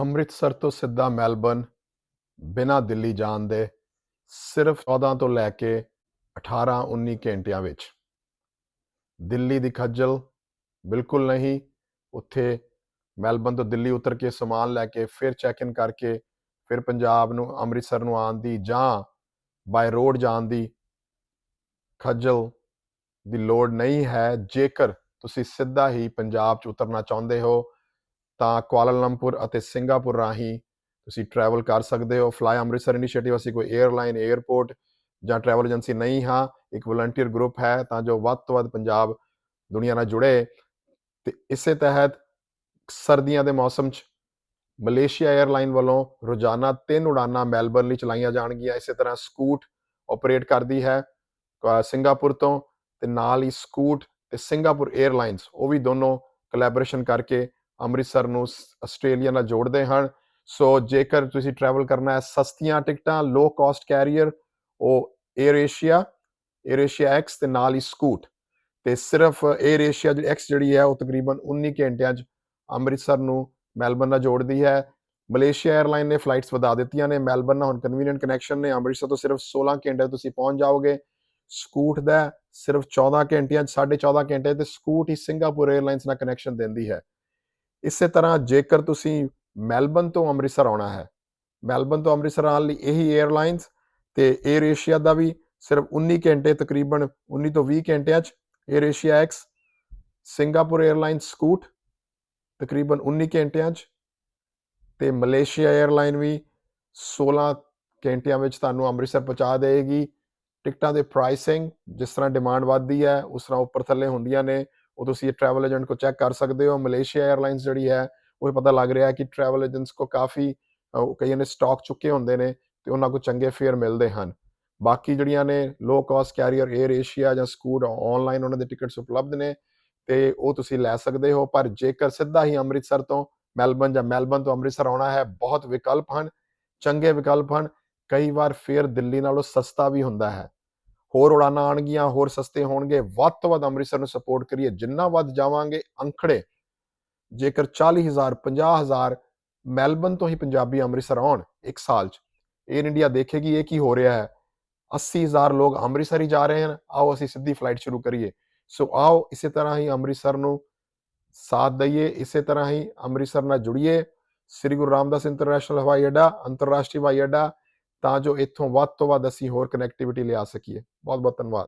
ਅੰਮ੍ਰਿਤਸਰ ਤੋਂ ਸਿੱਧਾ ਮੈਲਬਨ ਬਿਨਾਂ ਦਿੱਲੀ ਜਾਣ ਦੇ, ਸਿਰਫ 14 ਤੋਂ ਲੈ ਕੇ 18 19 ਘੰਟਿਆਂ ਵਿੱਚ। ਦਿੱਲੀ ਦੀ ਖੱਜਲ ਬਿਲਕੁਲ ਨਹੀਂ, ਉੱਥੇ ਮੈਲਬਨ ਤੋਂ ਦਿੱਲੀ ਉਤਰ ਕੇ ਸਮਾਨ ਲੈ ਕੇ ਫਿਰ ਚੈੱਕ ਇਨ ਕਰਕੇ ਫਿਰ ਪੰਜਾਬ ਨੂੰ, ਅੰਮ੍ਰਿਤਸਰ ਨੂੰ ਆਉਣ ਦੀ ਜਾਂ ਬਾਈ ਰੋਡ ਜਾਣ ਦੀ ਖੱਜਲ ਦੀ ਲੋੜ ਨਹੀਂ ਹੈ। ਜੇਕਰ ਤੁਸੀਂ ਸਿੱਧਾ ਹੀ ਪੰਜਾਬ 'ਚ ਉਤਰਨਾ ਚਾਹੁੰਦੇ ਹੋ ਤਾਂ ਕੁਆਲਾਲੰਪੁਰ ਅਤੇ ਸਿੰਗਾਪੁਰ ਰਾਹੀਂ ਤੁਸੀਂ ਟਰੈਵਲ ਕਰ ਸਕਦੇ ਹੋ। ਫਲਾਈ ਅੰਮ੍ਰਿਤਸਰ ਇਨੀਸ਼ੀਏਟਿਵ ਅਸੀਂ ਕੋਈ 에ਅਰਲਾਈਨ 에ਅਰਪੋਰਟ ਜਾਂ ਟਰੈਵਲ ਏਜੰਸੀ ਨਹੀਂ ਹਾਂ। ਇੱਕ ਵਲੰਟੀਅਰ ਗਰੁੱਪ ਹੈ ਤਾਂ ਜੋ ਵੱਧ ਤੋਂ ਵੱਧ ਪੰਜਾਬ ਦੁਨੀਆ ਨਾਲ ਜੁੜੇ। ਤੇ ਇਸੇ ਤਹਿਤ ਸਰਦੀਆਂ ਦੇ ਮੌਸਮ 'ਚ ਮਲੇਸ਼ੀਆ 에ਅਰਲਾਈਨ ਵੱਲੋਂ ਰੋਜ਼ਾਨਾ ਤਿੰਨ ਉਡਾਨਾਂ ਮੈਲਬਰਨ ਲਈ ਚਲਾਈਆਂ ਜਾਣਗੀਆਂ। ਇਸੇ ਤਰ੍ਹਾਂ ਸਕੂਟ ਆਪਰੇਟ ਕਰਦੀ ਹੈ ਸਿੰਗਾਪੁਰ ਤੋਂ ਤੇ ਨਾਲ ਹੀ ਸਕੂਟ ਤੇ ਸਿੰਗਾਪੁਰ 에ਅਰਲਾਈਨਸ ਉਹ ਵੀ ਦੋਨੋਂ ਕੋਲੈਬੋਰੇਸ਼ਨ ਕਰਕੇ ਅੰਮ੍ਰਿਤਸਰ ਨੂੰ ਆਸਟ੍ਰੇਲੀਆ ਨਾਲ ਜੋੜਦੇ ਹਨ। ਸੋ ਜੇਕਰ ਤੁਸੀਂ ਟਰੈਵਲ ਕਰਨਾ ਹੈ, ਸਸਤੀਆਂ ਟਿਕਟਾਂ ਲੋ ਕਾਸਟ ਕੈਰੀਅਰ ਉਹ Air Asia Air Asia X ਤੇ ਨਾਲ ਹੀ ਸਕੂਟ ਤੇ ਸਿਰਫ 에ਅਰ ਏਸ਼ੀਆ ਜਿਹੜੀ ਐਕਸ ਜਿਹੜੀ ਹੈ, ਉਹ ਤਕਰੀਬਨ 19 ਘੰਟਿਆਂ 'ਚ ਅੰਮ੍ਰਿਤਸਰ ਨੂੰ ਮੈਲਬਨ ਨਾਲ ਜੋੜਦੀ ਹੈ। ਮਲੇਸ਼ੀਆ 에ਅਰਲਾਈਨ ਨੇ ਫਲਾਈਟਸ ਵਧਾ ਦਿੱਤੀਆਂ ਨੇ। ਮੈਲਬਨ ਨਾਲ ਹੁਣ ਕਨਵੀਨੀਅੰਟ ਕਨੈਕਸ਼ਨ ਨੇ। ਅੰਮ੍ਰਿਤਸਰ ਤੋਂ ਸਿਰਫ 16 ਘੰਟੇ ਤੁਸੀਂ ਪਹੁੰਚ ਜਾਓਗੇ। ਸਕੂਟ ਦਾ ਸਿਰਫ 14 ਘੰਟਿਆਂ 'ਚ 14.5 ਘੰਟੇ ਤੇ ਸਕੂਟ ਹੀ ਸਿੰਗਾਪੁਰ 에ਅਰਲਾਈਨਸ ਨਾਲ ਕਨੈਕਸ਼ਨ ਦਿੰਦੀ ਹੈ। ਇਸੇ ਤਰ੍ਹਾਂ ਜੇਕਰ ਤੁਸੀਂ ਮੈਲਬਨ ਤੋਂ ਅੰਮ੍ਰਿਤਸਰ ਆਉਣਾ ਹੈ, ਮੈਲਬਨ ਤੋਂ ਅੰਮ੍ਰਿਤਸਰ ਆਉਣ ਲਈ ਇਹੀ 에ਅਰਲਾਈਨਸ ਤੇ 에ਅਰ ਏਸ਼ੀਆ ਦਾ ਵੀ ਸਿਰਫ 19 ਘੰਟੇ ਤਕਰੀਬਨ 19 ਤੋਂ 20 ਘੰਟਿਆਂ 'ਚ Air Asia X Singapore airline Scoot ਤਕਰੀਬਨ 19 ਘੰਟਿਆਂ 'ਚ ਤੇ ਮਲੇਸ਼ੀਆ 에ਅਰਲਾਈਨ ਵੀ 16 ਘੰਟਿਆਂ ਵਿੱਚ ਤੁਹਾਨੂੰ ਅੰਮ੍ਰਿਤਸਰ ਪਹੁੰਚਾ ਦੇਵੇਗੀ। ਟਿਕਟਾਂ ਦੇ ਪ੍ਰਾਈਸਿੰਗ ਜਿਸ ਤਰ੍ਹਾਂ ਡਿਮਾਂਡ ਵੱਧਦੀ ਹੈ, ਉਸ ਤਰ੍ਹਾਂ ਉੱਪਰ ਥੱਲੇ ਹੁੰਦੀਆਂ ਨੇ। ਉਹ ਤੁਸੀਂ ਟਰੈਵਲ ਏਜੰਟ ਕੋ ਚੈੱਕ ਕਰ ਸਕਦੇ ਹੋ ਮਲੇਸ਼ੀਆ 에ਅਰਲਾਈਨਸ ਜਿਹੜੀ ਹੈ ਉਹ ਪਤਾ ਲੱਗ ਰਿਹਾ ਕਿ ਟਰੈਵਲ ਏਜੰਟਸ ਕੋ ਕਾਫੀ ਕਈਆਂ ਨੇ ਸਟਾਕ ਚੁੱਕੇ ਹੁੰਦੇ ਨੇ ਤੇ ਉਹਨਾਂ ਕੋ ਚੰਗੇ ਫੇਅਰ ਮਿਲਦੇ ਹਨ। ਬਾਕੀ ਜਿਹੜੀਆਂ ਨੇ low cost carrier Air Asia ਜਾਂ ਸਕੂਟ ਆਨਲਾਈਨ ਉਹਨਾਂ ਦੇ ਟਿਕਟਸ ਉਪਲਬਧ ਨੇ ਤੇ ਉਹ ਤੁਸੀਂ ਲੈ ਸਕਦੇ ਹੋ, ਪਰ ਜੇਕਰ ਸਿੱਧਾ ਹੀ ਅੰਮ੍ਰਿਤਸਰ ਤੋਂ ਮੈਲਬਨ ਜਾਂ ਮੈਲਬਨ ਤੋਂ ਅੰਮ੍ਰਿਤਸਰ ਆਉਣਾ ਹੈ, ਬਹੁਤ ਵਿਕਲਪ ਹਨ, ਚੰਗੇ ਵਿਕਲਪ ਹਨ, ਕਈ ਵਾਰ ਫੇਅਰ ਦਿੱਲੀ ਨਾਲੋਂ ਸਸਤਾ ਵੀ ਹੁੰਦਾ ਹੈ। ਹੋਰ ਉਡਾਨਾਂ ਆਣਗੀਆਂ ਹੋਰ ਸਸਤੇ ਹੋਣਗੇ। ਵੱਧ ਤੋਂ ਵੱਧ ਅੰਮ੍ਰਿਤਸਰ ਨੂੰ ਸਪੋਰਟ ਕਰੀਏ। ਜਿੰਨਾ ਵੱਧ ਜਾਵਾਂਗੇ ਅੰਕੜੇ ਜੇਕਰ 40000 50000 ਮੈਲਬਨ ਤੋਂ ਹੀ ਪੰਜਾਬੀ ਅੰਮ੍ਰਿਤਸਰ ਆਉਣ ਇੱਕ ਸਾਲ 'ਚ 에ਅਰ ਇੰਡੀਆ ਦੇਖੇਗੀ ਇਹ ਕੀ ਹੋ ਰਿਹਾ ਹੈ। 80000 ਲੋਕ ਅੰਮ੍ਰਿਤਸਰ ਹੀ ਜਾ ਰਹੇ ਹਨ। ਆਓ ਅਸੀਂ ਸਿੱਧੀ ਫਲਾਈਟ ਸ਼ੁਰੂ ਕਰੀਏ। ਸੋ ਆਓ ਇਸੇ ਤਰ੍ਹਾਂ ਹੀ ਅੰਮ੍ਰਿਤਸਰ ਨੂੰ ਸਾਥ ਦਈਏ, ਇਸੇ ਤਰ੍ਹਾਂ ਹੀ ਅੰਮ੍ਰਿਤਸਰ ਨਾਲ ਜੁੜੀਏ। ਸ੍ਰੀ ਗੁਰੂ ਰਾਮਦਾਸ ਇੰਟਰਨੈਸ਼ਨਲ ਹਵਾਈ ਅੱਡਾ, ਅੰਤਰਰਾਸ਼ਟਰੀ ਹਵਾਈ ਅੱਡਾ ਤਾਂ ਜੋ ਇੱਥੋਂ ਵੱਧ ਤੋਂ ਵੱਧ ਅਸੀਂ ਹੋਰ ਕਨੈਕਟੀਵਿਟੀ ਲਿਆ ਸਕੀਏ। ਬਹੁਤ ਬਹੁਤ ਧੰਨਵਾਦ।